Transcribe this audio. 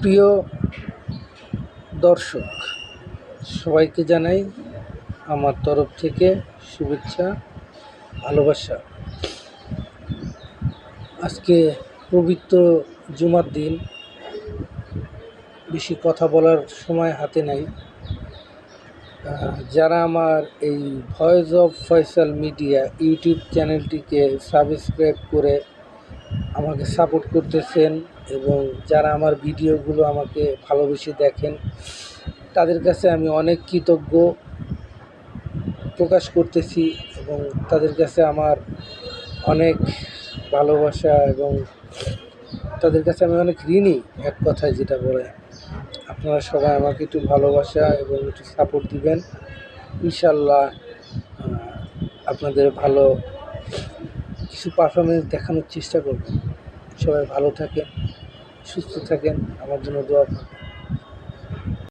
প্রিয় দর্শক, সবাইকে জানাই আমার তরফ থেকে শুভেচ্ছা, ভালোবাসা। আজকে পবিত্র জুমার দিন, বেশি কথা বলার সময় হাতে নাই। যারা আমার এই voice of Faisal media YouTube চ্যানেলটিকে সাবস্ক্রাইব করে আমাকে সাপোর্ট করতেছেন এবং যারা আমার ভিডিওগুলো আমাকে ভালোবেসে দেখেন, তাদের কাছে আমি অনেক কৃতজ্ঞ প্রকাশ করতেছি এবং তাদের কাছে আমার অনেক ভালোবাসা এবং তাদের কাছে আমি অনেক ঋণী, এক কথায় যেটা বলে। আপনারা সবাই আমাকে একটু ভালোবাসা এবং একটু সাপোর্ট দিবেন। ইনশাল্লাহ আপনাদের ভালো কিছু পারফরমেন্স দেখানোর চেষ্টা করব। সবাই ভালো থাকেন সুস্থ থাকেন। আমার জন্য দোয়া